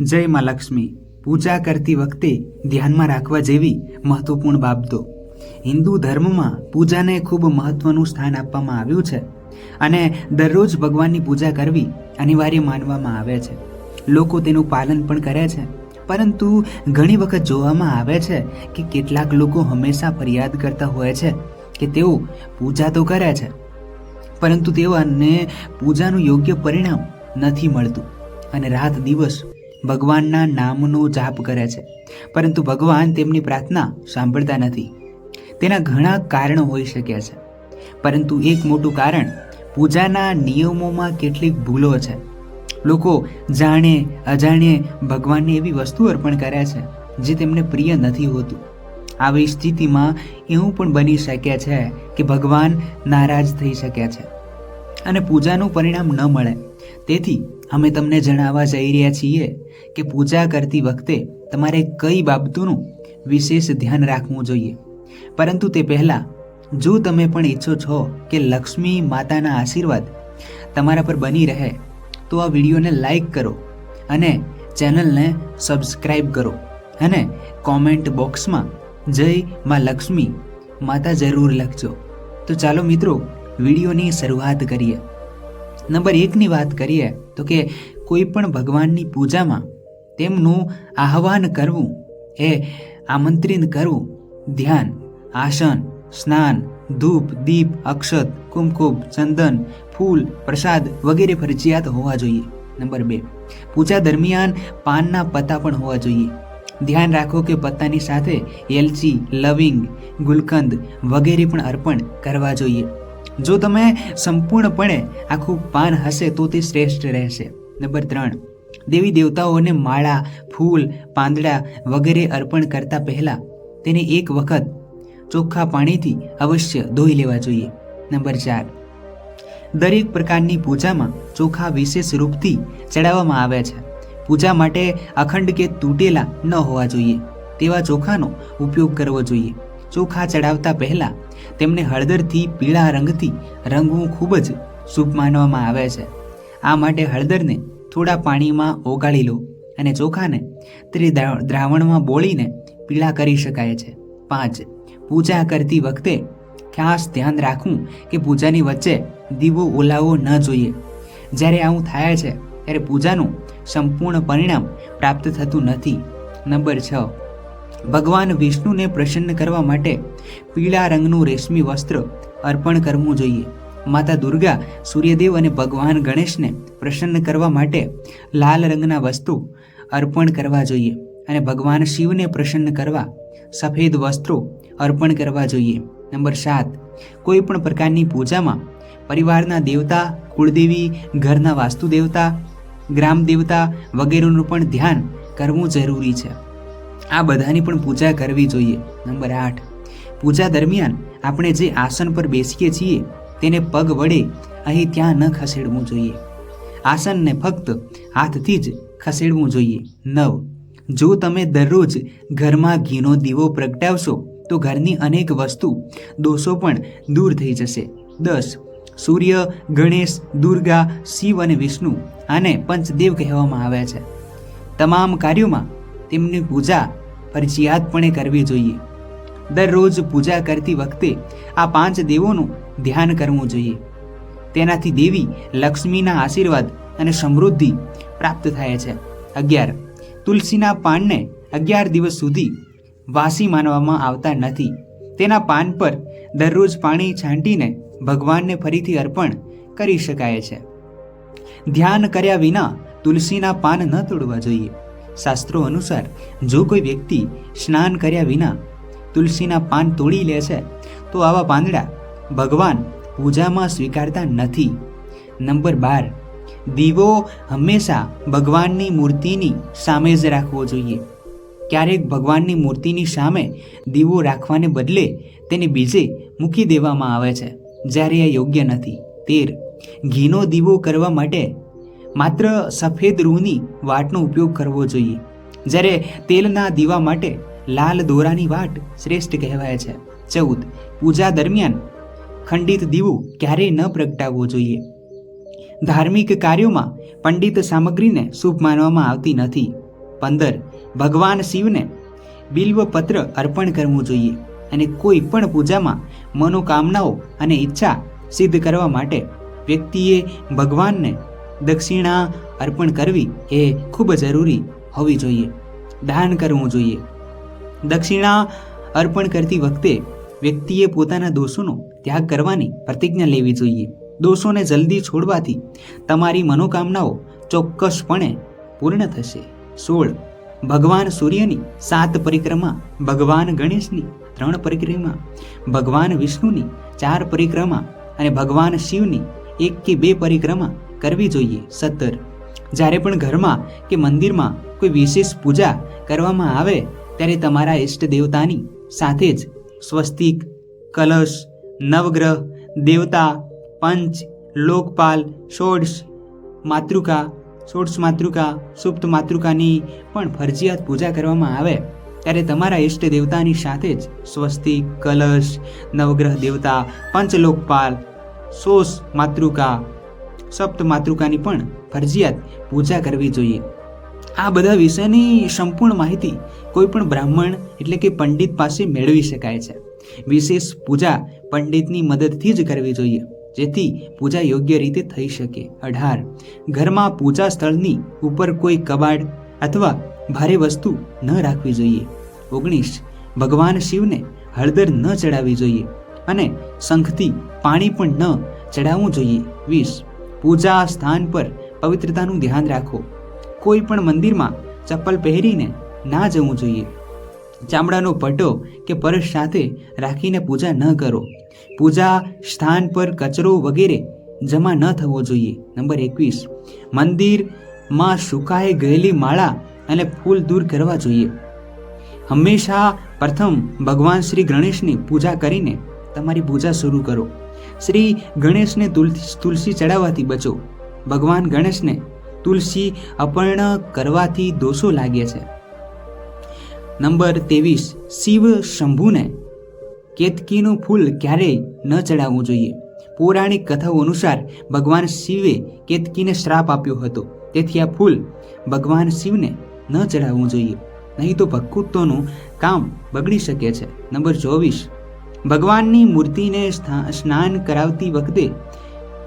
જય માં લક્ષ્મી. પૂજા કરતી વખતે ધ્યાનમાં રાખવા જેવી મહત્વપૂર્ણ બાબતો. હિન્દુ ધર્મમાં પૂજાને ખૂબ મહત્વનું સ્થાન આપવામાં આવ્યું છે અને દરરોજ ભગવાનની પૂજા કરવી અનિવાર્ય માનવામાં આવે છે. લોકો તેનું પાલન પણ કરે છે, પરંતુ ઘણી વખત જોવામાં આવે છે કે કેટલાક લોકો હંમેશા ફરિયાદ કરતા હોય છે કે તેઓ પૂજા તો કરે છે, પરંતુ તેઓને પૂજાનું યોગ્ય પરિણામ નથી મળતું અને રાત દિવસ ભગવાનના નામનો જાપ કરે છે. પરંતુ ભગવાન તેમની પ્રાર્થના સાંભળતા નથી. તેના ઘણા કારણો હોઈ શકે છે. પરંતુ એક મોટું કારણ, પૂજાના નિયમોમાં કેટલીક ભૂલો છે. લોકો જાણે, અજાણે ભગવાનને એવી વસ્તુ અર્પણ કરે છે, જે તેમને પ્રિય નથી હોતું. આવી સ્થિતિમાં એવું પણ બની શકે છે કે ભગવાન નારાજ થઈ શકે છે અને પૂજાનું પરિણામ ન મળે. તેથી અમે તમને જણાવવા જઈ રહ્યા છીએ કે પૂજા કરતી વખતે તમારે કઈ બાબતોનું વિશેષ ધ્યાન રાખવું જોઈએ. પરંતુ તે પહેલાં, જો તમે પણ ઈચ્છો છો કે લક્ષ્મી માતાના આશીર્વાદ તમારા પર બની રહે, તો આ વિડીયોને લાઈક કરો અને ચેનલને સબસ્ક્રાઈબ કરો અને કોમેન્ટ બોક્સમાં જય માં લક્ષ્મી માતા જરૂર લખજો. તો ચાલો મિત્રો, વિડીયોની શરૂઆત કરીએ. નંબર એકની વાત કરીએ તો કે કોઈ પણ ભગવાનની પૂજામાં તેમનું આહવાન કરવું, એ આમંત્રિત કરવું, ધ્યાન, આસન, સ્નાન, ધૂપ, દીપ, અક્ષત, કુમકુમ, ચંદન, ફૂલ, પ્રસાદ વગેરે ફરજિયાત હોવા જોઈએ. નંબર બે, પૂજા દરમિયાન પાનના પત્તા પણ હોવા જોઈએ. ધ્યાન રાખો કે પત્તાની સાથે એલચી, લવિંગ, ગુલકંદ વગેરે પણ અર્પણ કરવા જોઈએ. જો તમે સંપૂર્ણપણે આખું પાન હશે, તો તે શ્રેષ્ઠ રહેશે. નંબર ત્રણ, દેવી દેવતાઓને માળા, ફૂલ, પાંદડા વગેરે અર્પણ કરતા પહેલા તેને એક વખત ચોખ્ખા પાણીથી અવશ્ય ધોઈ લેવા જોઈએ. નંબર ચાર, દરેક પ્રકારની પૂજામાં ચોખા વિશેષ રૂપથી ચડાવવામાં આવે છે. પૂજા માટે અખંડ કે તૂટેલા ન હોવા જોઈએ. તેવા ચોખાનો ઉપયોગ કરવો જોઈએ. ચોખા ચડાવતા પહેલા તેમને હળદરથી પીળા રંગથી રંગવું ખૂબ જ શુભ માનવામાં આવે છે. આ માટે હળદરને થોડા પાણીમાં ઓગાળી લો અને ચોખાને તે દ્રા- દ્રાવણમાં બોળીને પીળા કરી શકાય છે. પાંચ, પૂજા કરતી વખતે ખાસ ધ્યાન રાખવું કે પૂજાની વચ્ચે દીવો ઓલાવવો ન જોઈએ. જ્યારે આવું થાય છે, ત્યારે પૂજાનું સંપૂર્ણ પરિણામ પ્રાપ્ત થતું નથી. નંબર છ ભગવાન વિષ્ણુને પ્રસન્ન કરવા માટે પીળા રંગનું રેશમી વસ્ત્ર અર્પણ કરવું જોઈએ. માતા દુર્ગા, સૂર્યદેવ અને ભગવાન ગણેશને પ્રસન્ન કરવા માટે લાલ રંગના વસ્તુ અર્પણ કરવા જોઈએ અને ભગવાન શિવને પ્રસન્ન કરવા સફેદ વસ્ત્રો અર્પણ કરવા જોઈએ. નંબર સાત કોઈ પણ પ્રકારની પૂજામાં પરિવારના દેવતા, કુળદેવી, ઘરના વાસ્તુ દેવતા ગ્રામ દેવતા વગેરેનું પણ ધ્યાન કરવું જરૂરી છે. આ બધાની પણ પૂજા કરવી જોઈએ. નંબર આઠ. પૂજા દરમિયાન આપણે જે આસન પર બેસીએ છીએ, તેને પગ વડે અહીં ત્યાં ન ખસેડવું જોઈએ. આસનને ફક્ત હાથથી જ ખસેડવું જોઈએ. નવ. જો તમે દરરોજ ઘરમાં ઘીનો દીવો પ્રગટાવશો, તો ઘરની અનેક વસ્તુ દોષો પણ દૂર થઈ જશે. દસ. સૂર્ય, ગણેશ, દુર્ગા, શિવ અને વિષ્ણુ આને પંચદેવ કહેવામાં આવે છે. તમામ કાર્યોમાં તેમની પૂજા ફરજિયાતપણે કરવી જોઈએ. દરરોજ પૂજા કરતી વખતે આ પાંચ દેવોનું ધ્યાન કરવું જોઈએ. તેનાથી દેવી લક્ષ્મીના આશીર્વાદ અને સમૃદ્ધિ પ્રાપ્ત થાય છે. અગિયાર, તુલસીના પાનને અગિયાર દિવસ સુધી વાસી માનવામાં આવતા નથી. તેના પાન પર દરરોજ પાણી છાંટીને ભગવાનને ફરીથી અર્પણ કરી શકાય છે. ધ્યાન કર્યા વિના તુલસીના પાન ન તોડવા જોઈએ. શાસ્ત્રો અનુસાર જો કોઈ વ્યક્તિ સ્નાન કર્યા વિના તુલસીના પાન તોડી લે છે, તો આવા પાંદડા ભગવાન પૂજામાં સ્વીકારતા નથી. નંબર બાર, દીવો હંમેશા ભગવાનની મૂર્તિની સામે જ રાખવો જોઈએ. ક્યારેક ભગવાનની મૂર્તિની સામે દીવો રાખવાને બદલે તેને બીજે મૂકી દેવામાં આવે છે, જ્યારે એ યોગ્ય નથી. તેર, ઘીનો દીવો કરવા માટે માત્ર સફેદ રૂની વાટનો ઉપયોગ કરવો જોઈએ. જ્યારે તેલના દીવા માટે લાલ દોરાની વાટ શ્રેષ્ઠ કહેવાય છે. ચૌદ, પૂજા દરમિયાન ખંડિત દીવો ક્યારેય ન પ્રગટાવવો જોઈએ. ધાર્મિક કાર્યોમાં પંડિત સામગ્રીને શુભ માનવામાં આવતી નથી. પંદર, ભગવાન શિવને બિલ્વપત્ર અર્પણ કરવું જોઈએ અને કોઈ પણ પૂજામાં મનોકામનાઓ અને ઈચ્છા સિદ્ધ કરવા માટે વ્યક્તિએ ભગવાનને દક્ષિણા અર્પણ કરવી એ ખૂબ જરૂરી હોવી જોઈએ. દાન કરવું જોઈએ. દક્ષિણા અર્પણ કરતી વખતે વ્યક્તિએ પોતાના દોષોનો ત્યાગ કરવાની પ્રતિજ્ઞા લેવી જોઈએ. દોષોને જલ્દી છોડવાથી તમારી મનોકામનાઓ ચોક્કસપણે પૂર્ણ થશે. સોળ. ભગવાન સૂર્યની સાત પરિક્રમા ભગવાન ગણેશની ત્રણ પરિક્રમા, ભગવાન વિષ્ણુની ચાર પરિક્રમા અને ભગવાન શિવની એક કે બે પરિક્રમા કરવી જોઈએ, સત્તર. જ્યારે પણ ઘરમાં કે મંદિરમાં કોઈ વિશેષ પૂજા કરવામાં આવે, ત્યારે તમારા ઈષ્ટ દેવતાની સાથે જ સ્વસ્તિક, કલશ, નવગ્રહ, દેવતા, પંચ, લોકપાલ, ષોડશ માતૃકા ષોડશ માતૃકા, સુપ્ત માતૃકાની પણ ફરજિયાત પૂજા કરવામાં આવે, ત્યારે તમારા ઈષ્ટ દેવતાની સાથે જ સ્વસ્તિક, કલશ, નવગ્રહ, દેવતા પંચલોકપાલ સોસ માતૃકા સપ્ત માતૃકાની પણ ફરજિયાત પૂજા કરવી જોઈએ. આ બધા વિષયની સંપૂર્ણ માહિતી કોઈ પણ બ્રાહ્મણ એટલે કે પંડિત પાસે મેળવી શકાય છે. વિશેષ પૂજા પંડિતની મદદથી જ કરવી જોઈએ, જેથી પૂજા યોગ્ય રીતે થઈ શકે. અઢાર. ઘરમાં પૂજા સ્થળની ઉપર કોઈ કબાડ અથવા ભારે વસ્તુ ન રાખવી જોઈએ. ઓગણીસ. ભગવાન શિવને હળદર ન ચડાવવી જોઈએ અને શંખથી પાણી પણ ન ચડાવવું જોઈએ. વીસ. પૂજા સ્થાન પર પવિત્રતાનું ધ્યાન રાખો. કોઈ પણ મંદિરમાં ચપ્પલ પહેરીને ના જવું જોઈએ. ચામડાનો પટ્ટો કે પરસ સાથે રાખીને પૂજા ન કરો. પૂજા સ્થાન પર કચરો વગેરે જમા ન થવો જોઈએ. નંબર એકવીસ. મંદિરમાં સુકાઈ ગયેલી માળા અને ફૂલ દૂર કરવા જોઈએ. હંમેશા પ્રથમ ભગવાન શ્રી ગણેશની પૂજા કરીને તમારી પૂજા શરૂ કરો. શ્રી ગણેશને તુલસી તુલસી ચડાવવાથી બચો. ભગવાન ગણેશને તુલસી અપર્ણ કરવાથી દોષો લાગે છે. નંબર ત્રેવીસ, શિવ શંભુને કેતકીનું ફૂલ ક્યારેય ન ચડાવવું જોઈએ. પૌરાણિક કથાઓ અનુસાર ભગવાન શિવે કેતકીને શ્રાપ આપ્યો હતો. તેથી આ ફૂલ ભગવાન શિવને ન ચડાવવું જોઈએ. નહીં તો ભક્તિત્વનું કામ બગડી શકે છે. નંબર ચોવીસ ભગવાનની મૂર્તિને સ્નાન કરાવતી વખતે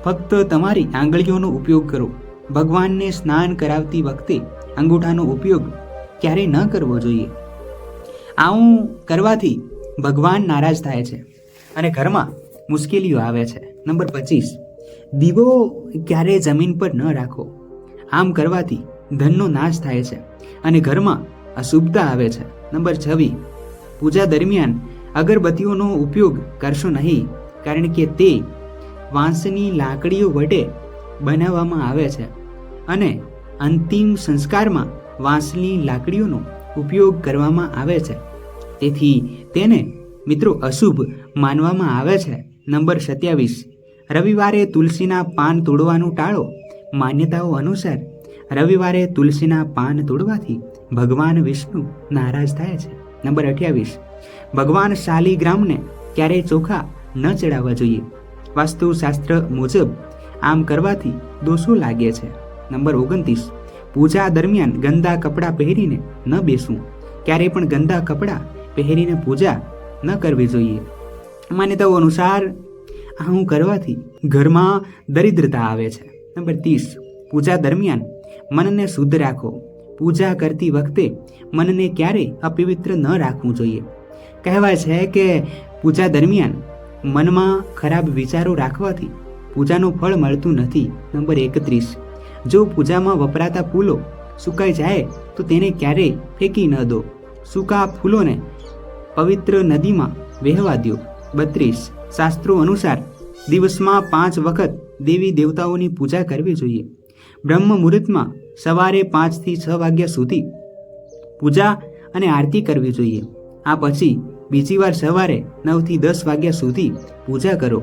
ફક્ત તમારી આંગળીઓનો ઉપયોગ કરો. ભગવાનને સ્નાન કરાવતી વખતે અંગૂઠાનો ઉપયોગ ક્યારેય ન કરવો જોઈએ. આવું કરવાથી ભગવાન નારાજ થાય છે અને ઘરમાં મુશ્કેલીઓ આવે છે. નંબર પચીસ. દીવો ક્યારેય જમીન પર ન રાખો. આમ કરવાથી ધનનો નાશ થાય છે અને ઘરમાં અશુભતા આવે છે. નંબર છવ્વી પૂજા દરમિયાન અગરબત્તીઓનો ઉપયોગ કરશો નહીં, કારણ કે તે વાંસની લાકડીઓ વડે બનાવવામાં આવે છે અને અંતિમ સંસ્કારમાં વાંસની લાકડીઓનો ઉપયોગ કરવામાં આવે છે. તેથી તેને, મિત્રો, અશુભ માનવામાં આવે છે. નંબર સત્યાવીસ. રવિવારે તુલસીના પાન તોડવાનું ટાળો. માન્યતાઓ અનુસાર, રવિવારે તુલસીના પાન તોડવાથી ભગવાન વિષ્ણુ નારાજ થાય છે. નંબર અઠ્યાવીસ. ભગવાન શાલિગ્રામને ક્યારેય ચોખા ન ચડાવવા જોઈએ. વાસ્તુશાસ્ત્ર મુજબ આમ કરવાથી દોષો લાગે છે. નંબર ઓગણત્રીસ. પૂજા દરમિયાન ગંદા કપડાં પહેરીને ન બેસવું. ક્યારેય પણ ગંદા કપડાં પહેરીને પૂજા ન કરવી જોઈએ. માન્યતાઓ અનુસાર આવું કરવાથી ઘરમાં દરિદ્રતા આવે છે. નંબર ત્રીસ. પૂજા દરમિયાન મનને શુદ્ધ રાખો. પૂજા કરતી વખતે મનને ક્યારેય અપવિત્ર ન રાખવું જોઈએ. કહેવાય છે કે પૂજા દરમિયાન મનમાં ખરાબ વિચારો રાખવાથી પૂજાનું ફળ મળતું નથી. નંબર એકત્રીસ. જો પૂજામાં વપરાતા ફૂલો સુકાઈ જાય, તો તેને ક્યારેય ફેંકી ન દો. સૂકા ફૂલોને પવિત્ર નદીમાં વહેવા દો. બત્રીસ. શાસ્ત્રો અનુસાર દિવસમાં પાંચ વખત દેવી દેવતાઓની પૂજા કરવી જોઈએ. બ્રહ્મ મુહૂર્તમાં સવારે પાંચથી છ વાગ્યા સુધી પૂજા અને આરતી કરવી જોઈએ. આ પછી બીજી વાર સવારે નવથી દસ વાગ્યા સુધી પૂજા કરો.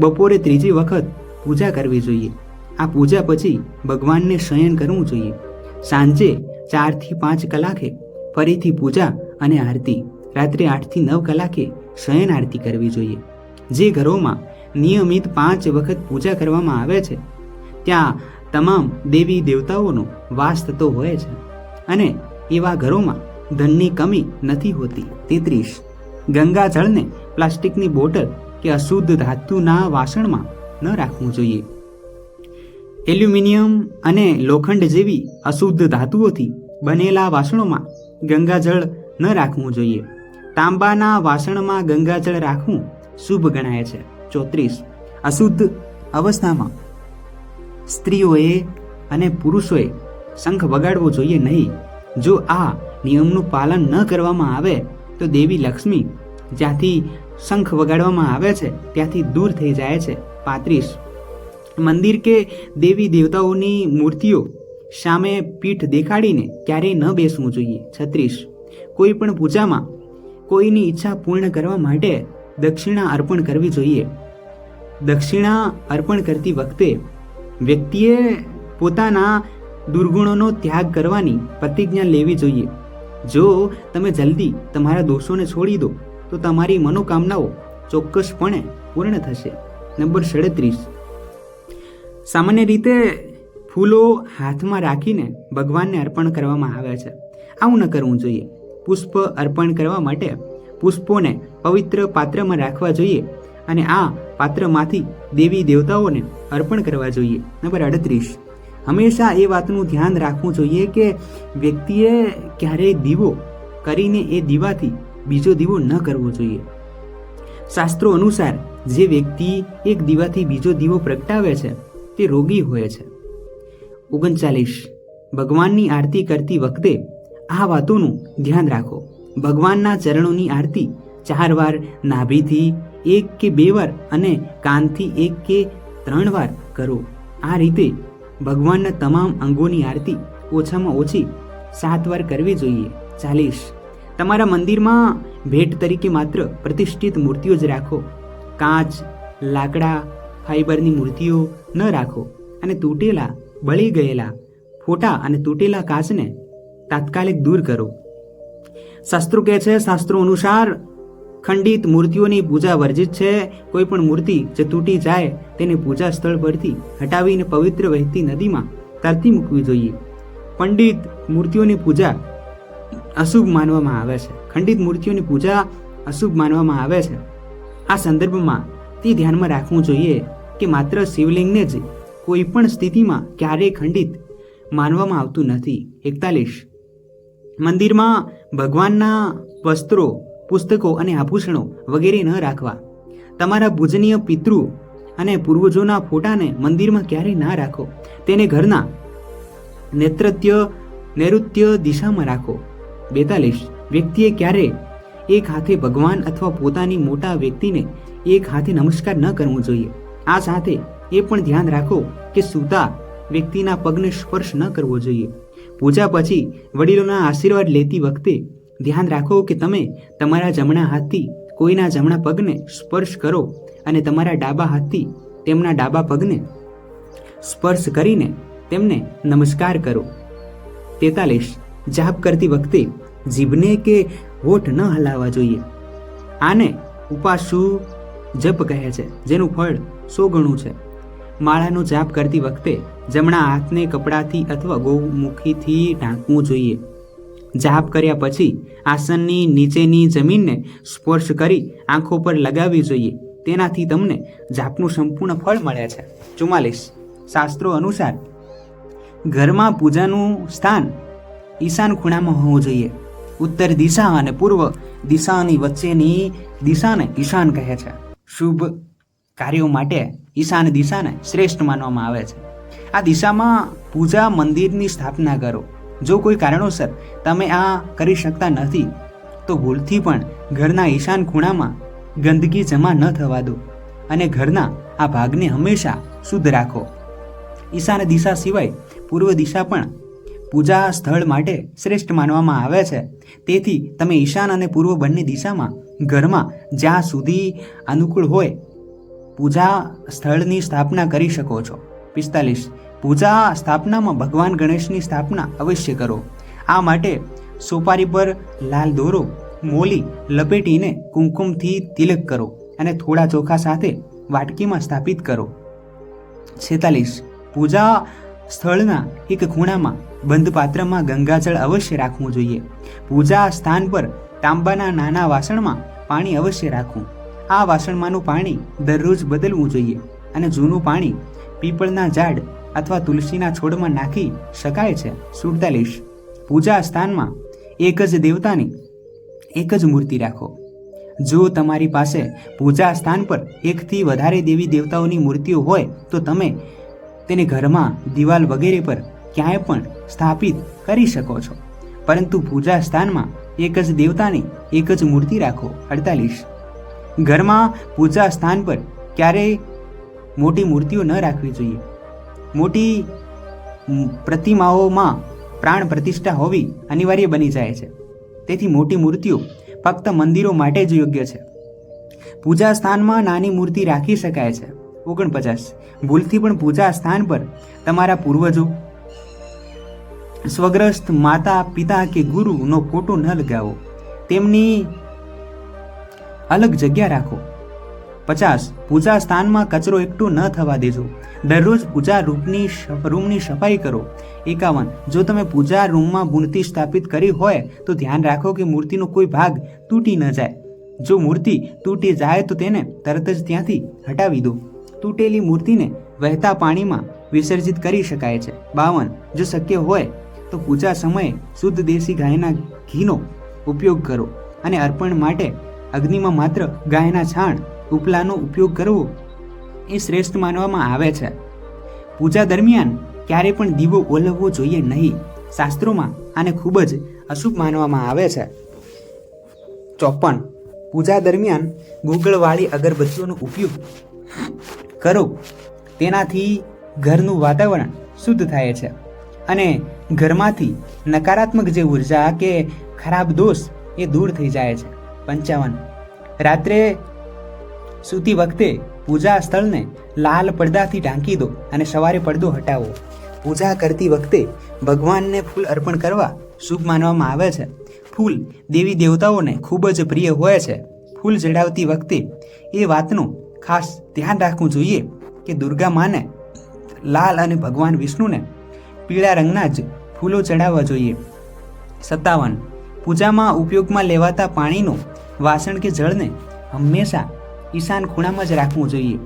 બપોરે ત્રીજી વખત પૂજા કરવી જોઈએ. આ પૂજા પછી ભગવાનને શયન કરવું જોઈએ. સાંજે ચારથી પાંચ કલાકે ફરીથી પૂજા અને આરતી. રાત્રે આઠથી નવ કલાકે શયન આરતી કરવી જોઈએ. જે ઘરોમાં નિયમિત પાંચ વખત પૂજા કરવામાં આવે છે, ત્યાં તમામ દેવી દેવતાઓનો વાસ થતો હોય છે. અને એવા ઘરોમાં ધનની કમી નથી હોતી. તેત્રીસ. ગંગા જળને પ્લાસ્ટિકની બોટલ કે અશુદ્ધ ધાતુના વાસણમાં ન રાખવું જોઈએ. એલ્યુમિનિયમ અને લોખંડ જેવી અશુદ્ધ ધાતુઓથી બનેલા વાસણોમાં ગંગાજળ ન રાખવું જોઈએ. તાંબાના વાસણમાં ગંગાજળ રાખવું શુભ ગણાય છે. ચોત્રીસ. અશુદ્ધ અવસ્થામાં સ્ત્રીઓએ અને પુરુષોએ શંખ વગાડવો જોઈએ નહીં. જો આ નિયમનું પાલન ન કરવામાં આવે તો દેવી લક્ષ્મી જ્યાંથી શંખ વગાડવામાં આવે છે, ત્યાંથી દૂર થઈ જાય છે. પાંત્રીસ. મંદિર કે દેવી દેવતાઓની મૂર્તિઓ સામે પીઠ દેખાડીને ક્યારેય ન બેસવું જોઈએ. છત્રીસ. કોઈ પણ પૂજામાં કોઈની ઈચ્છા પૂર્ણ કરવા માટે દક્ષિણા અર્પણ કરવી જોઈએ. દક્ષિણા અર્પણ કરતી વખતે વ્યક્તિએ પોતાના દુર્ગુણોનો ત્યાગ કરવાની પ્રતિજ્ઞા લેવી જોઈએ. જો તમે જલ્દી તમારા દોષોને છોડી દો, તો તમારી મનોકામનાઓ ચોક્કસપણે પૂર્ણ થશે. નંબર સાડત્રીસ. સામાન્ય રીતે ફૂલો હાથમાં રાખીને ભગવાનને અર્પણ કરવામાં આવે છે. આવું ન કરવું જોઈએ. પુષ્પ અર્પણ કરવા માટે પુષ્પોને પવિત્ર પાત્રમાં રાખવા જોઈએ અને આ પાત્રમાંથી દેવી દેવતાઓને અર્પણ કરવા જોઈએ. નંબર અડત્રીસ હંમેશા એ વાતનું ધ્યાન રાખવું જોઈએ કે વ્યક્તિએ ક્યારેય દીવો કરીને એ દીવાથી બીજો દીવો ન કરવો જોઈએ. શાસ્ત્રો અનુસાર જે વ્યક્તિ એક દીવાથી બીજો દીવો પ્રગટાવે છે, તે રોગી હોય છે. ઓગણચાલીસ. ભગવાનની આરતી કરતી વખતે આ વાતોનું ધ્યાન રાખો. ભગવાનના ચરણોની આરતી ચાર વાર નાભીથી એક કે બે વાર અને કાનથી એક કે ત્રણ વાર કરો. આ રીતે ભગવાનના તમામ અંગોની આરતી ઓછામાં ઓછી સાત વાર કરવી જોઈએ. ચાલીસ. તમારા મંદિરમાં ભેટ તરીકે માત્ર પ્રતિષ્ઠિત મૂર્તિઓ જ રાખો. કાચ, લાકડા, ફાઈબરની મૂર્તિઓ ન રાખો. અને તૂટેલા, બળી ગયેલા, ફોટા અને તૂટેલા કાચને તાત્કાલિક દૂર કરો. શાસ્ત્રો કહે છે, શાસ્ત્રો અનુસાર ખંડિત મૂર્તિઓની પૂજા વર્જિત છે. કોઈ પણ મૂર્તિ જે તૂટી જાય તેને પૂજા સ્થળ પરથી હટાવીને પવિત્ર વહેતી નદીમાં તરતી મૂકવી જોઈએ. પંડિત મૂર્તિઓની પૂજા અશુભ માનવામાં આવે છે. ખંડિત મૂર્તિઓની પૂજા અશુભ માનવામાં આવે છે. આ સંદર્ભમાં તે ધ્યાનમાં રાખવું જોઈએ કે માત્ર શિવલિંગને જ કોઈ પણ સ્થિતિમાં ક્યારેય ખંડિત માનવામાં આવતું નથી. એકતાલીસ. મંદિરમાં ભગવાનના વસ્ત્રો પુસ્તકો અને આભૂષણો વગેરે ન રાખવા. તમારા પૂજનીય પિતૃ અને પૂર્વજોના ફોટાને મંદિરમાં ક્યારેય ના રાખો. તેને ઘરના નેતૃત્ય નૈઋત્ય દિશામાં રાખો. બેતાલીસ, વ્યક્તિએ ક્યારે એક હાથે ભગવાન અથવા પોતાની મોટા વ્યક્તિને એક હાથે નમસ્કાર ન કરવો જોઈએ? આ સાથે એ પણ ધ્યાન રાખો કે સૂતા વ્યક્તિના પગને સ્પર્શ ન કરવો જોઈએ. પૂજા પછી વડીલોના આશીર્વાદ લેતી વખતે ધ્યાન રાખો કે તમે તમારા જમણા હાથથી કોઈના જમણા પગને સ્પર્શ કરો અને તમારા ડાબા હાથથી તેમના ડાબા પગને સ્પર્શ કરીને તેમને નમસ્કાર કરો. તેતાલીસ, જાપ કરતી વખતે જીભને કે હોઠ ન હલાવવા જોઈએ. આને ઉપાસુ જપ કહે છે, જેનું ફળ સો ગણું છે. માળાનો જાપ કરતી વખતે જમણા હાથને કપડાથી અથવા ગૌમુખીથી ઢાંકવું જોઈએ. જાપ કર્યા પછી આસનની નીચેની જમીનને સ્પર્શ કરી આંખો પર લગાવવી જોઈએ. તેનાથી તમને જાપનું સંપૂર્ણ ફળ મળે છે. ચુમ્માલીસ. શાસ્ત્રો અનુસાર ઘરમાં પૂજાનું સ્થાન ઈશાન ખૂણામાં હોવું જોઈએ. ઉત્તર દિશા અને પૂર્વ દિશાની વચ્ચેની દિશાને ઈશાન કહે છે. શુભ કાર્યો માટે ઈશાન દિશાને શ્રેષ્ઠ માનવામાં આવે છે. આ દિશામાં પૂજા મંદિરની સ્થાપના કરો. જો કોઈ કારણોસર તમે આ કરી શકતા નથી, તો ભૂલથી પણ ઘરના ઈશાન ખૂણામાં ગંદકી જમા ન થવા દો અને ઘરના આ ભાગને હંમેશા શુદ્ધ રાખો. ઈશાન દિશા સિવાય પૂર્વ દિશા પણ પૂજા સ્થળ માટે શ્રેષ્ઠ માનવામાં આવે છે. તેથી તમે ઈશાન અને પૂર્વ બંને દિશામાં ઘરમાં જ્યાં સુધી અનુકૂળ હોય, પૂજા સ્થળની સ્થાપના કરી શકો છો. પિસ્તાલીસ. પૂજા સ્થાપનામાં ભગવાન ગણેશની સ્થાપના અવશ્ય કરો. આ માટે સોપારી પર લાલ દોરો, મોલી, લપેટીને કુમકુમથી તિલક કરો અને થોડા ચોખા સાથે વાટકીમાં સ્થાપિત કરો. છેતાલીસ, પૂજા સ્થળના એક ખૂણામાં બંધ પાત્રમાં ગંગાજળ અવશ્ય રાખવું જોઈએ. પૂજા સ્થાન પર તાંબાના નાના વાસણમાં પાણી અવશ્ય રાખવું. આ વાસણમાંનું પાણી દરરોજ બદલવું જોઈએ અને જૂનું પાણી પીપળના ઝાડ અથવા તુલસીના છોડમાં નાખી શકાય છે. સુડતાલીસ. પૂજા સ્થાનમાં એક જ દેવતાની એક જ મૂર્તિ રાખો. જો તમારી પાસે પૂજા સ્થાન પર એકથી વધારે દેવી દેવતાઓની મૂર્તિઓ હોય, તો તમે તેને ઘરમાં દિવાલ વગેરે પર ક્યાંય પણ સ્થાપિત કરી શકો છો. પરંતુ પૂજા સ્થાનમાં એક જ દેવતાની એક જ મૂર્તિ રાખો. અડતાલીસ. ઘરમાં પૂજા સ્થાન પર ક્યારેય મોટી મૂર્તિઓ ન રાખવી જોઈએ. મોટી પ્રતિમાઓમાં પ્રાણ પ્રતિષ્ઠા હોવી અનિવાર્ય બની જાય છે. તેથી મોટી મૂર્તિઓ ફક્ત મંદિરો માટે જ યોગ્ય છે. પૂજા સ્થાનમાં નાની મૂર્તિ રાખી શકાય છે. ઓગણપચાસ. ભૂલથી પણ પૂજા સ્થાન પર તમારા પૂર્વજો, સ્વગ્રસ્ત માતા, પિતા કે ગુરુનો ફોટો ન લગાવો. તેમની અલગ જગ્યા રાખો. પચાસ, પૂજા સ્થાનમાં કચરો એકઠો ન થવા દેજો. દરરોજ પૂજા રૂપની રૂમની સફાઈ કરો. એકાવન, જો તમે પૂજા રૂમમાં મૂર્તિ સ્થાપિત કરી હોય, તો ધ્યાન રાખો કે મૂર્તિનો કોઈ ભાગ તૂટી ન જાય. જો મૂર્તિ તૂટી જાય તો તેને તરત જ ત્યાંથી હટાવી દો. તૂટેલી મૂર્તિને વહેતા પાણીમાં વિસર્જિત કરી શકાય છે. બાવન, જો શક્ય હોય, તો પૂજા સમયે શુદ્ધ દેશી ગાયના ઘીનો ઉપયોગ કરો અને અર્પણ માટે અગ્નિમાં માત્ર ગાયના છાણ ઉપલાનો ઉપયોગ કરવો એ શ્રેષ્ઠ માનવામાં આવે છે. પૂજા દરમિયાન ક્યારે પણ દીવો ઓલવવો જોઈએ નહીં, શાસ્ત્રોમાં આને ખૂબ જ અશુભ માનવામાં આવે છે. ચોપન, પૂજા દરમિયાન ગુગળવાળી અગરબત્તીઓનો ઉપયોગ કરો. તેનાથી ઘરનું વાતાવરણ શુદ્ધ થાય છે અને ઘરમાંથી નકારાત્મક જે ઊર્જા કે ખરાબ દોષ એ દૂર થઈ જાય છે. પંચાવન, રાત્રે સૂતી વખતે પૂજા સ્થળને લાલ પડદાથી ઢાંકી દો અને સવારે પડદો હટાવો. પૂજા કરતી વખતે ભગવાનને ફૂલ અર્પણ કરવા શુભ માનવામાં આવે છે. ફૂલ દેવી દેવતાઓને ખૂબ જ પ્રિય હોય છે. ફૂલ ચડાવતી વખતે એ વાતનું ખાસ ધ્યાન રાખવું જોઈએ કે દુર્ગા માને લાલ અને ભગવાન વિષ્ણુને પીળા રંગના જ ફૂલો ચડાવવા જોઈએ. સત્તાવન. પૂજામાં ઉપયોગમાં લેવાતા પાણીનું વાસણ કે જળને હંમેશા ઈશાન ખૂણામાં જ રાખવું જોઈએ.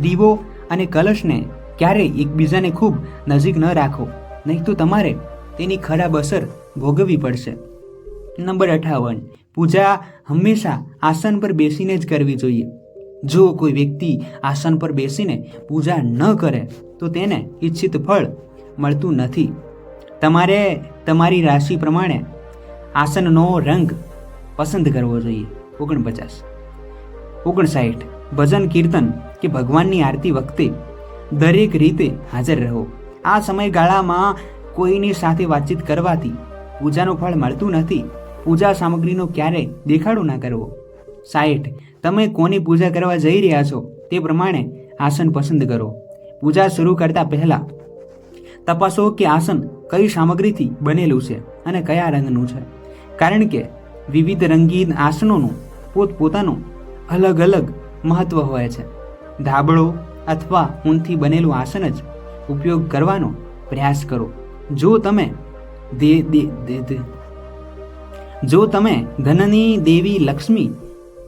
દીવો અને કલશને ક્યારેય એકબીજાને ખૂબ નજીક ન રાખો, નહીં તો તમારે તેની ખરાબ અસર ભોગવવી પડશે. નંબર અઠાવન. પૂજા હંમેશા આસન પર બેસીને જ કરવી જોઈએ. જો કોઈ વ્યક્તિ આસન પર બેસીને પૂજા ન કરે, તો તેને ઈચ્છિત ફળ મળતું નથી. તમારે તમારી રાશિ પ્રમાણે આસનનો રંગ પસંદ કરવો જોઈએ. ઓગણપચાસ. ઓગણસાઠ, ભજન, કીર્તન કે ભગવાનની આરતી વખતે દરેક રીતે હાજર રહો. આ સમયગાળામાં કોઈની સાથે વાતચીત કરવાથી પૂજાનું ફળ મળતું નથી. પૂજા સામગ્રીનો ક્યારેય દેખાડો ના કરવો. સાઠ, તમે કોની પૂજા કરવા જઈ રહ્યા છો તે પ્રમાણે આસન પસંદ કરો. પૂજા શરૂ કરતા પહેલા તપાસો કે આસન કઈ સામગ્રીથી બનેલું છે અને કયા રંગનું છે. કારણ કે વિવિધ રંગીન આસનોનું પોતપોતાનું અલગ અલગ મહત્વ હોય છે. ધાબળો અથવા ઊનથી બનેલું આસન જ ઉપયોગ કરવાનો પ્રયાસ કરો. જો તમે જો તમે ધનની દેવી લક્ષ્મી,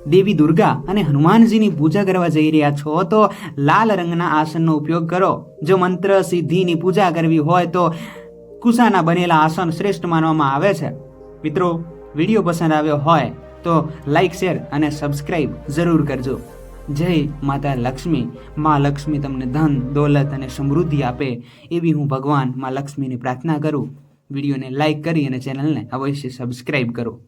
દેવી દુર્ગા અને હનુમાનજીની પૂજા કરવા જઈ રહ્યા છો, તો લાલ રંગના આસનનો ઉપયોગ કરો. જો મંત્ર સિદ્ધિની પૂજા કરવી હોય, તો કુસાના બનેલા આસન શ્રેષ્ઠ માનવામાં આવે છે. મિત્રો, વીડિયો પસંદ આવ્યો હોય તો લાઇક શેર અને સબસ્ક્રાઈબ જરૂર કરજો. જય માતા લક્ષ્મી. માં લક્ષ્મી તમને ધન, દોલત અને સમૃદ્ધિ આપે એવી હું ભગવાનમાં લક્ષ્મીની પ્રાર્થના કરું. વિડીયોને લાઇક કરી અને ચેનલને અવશ્ય સબસ્ક્રાઈબ કરો.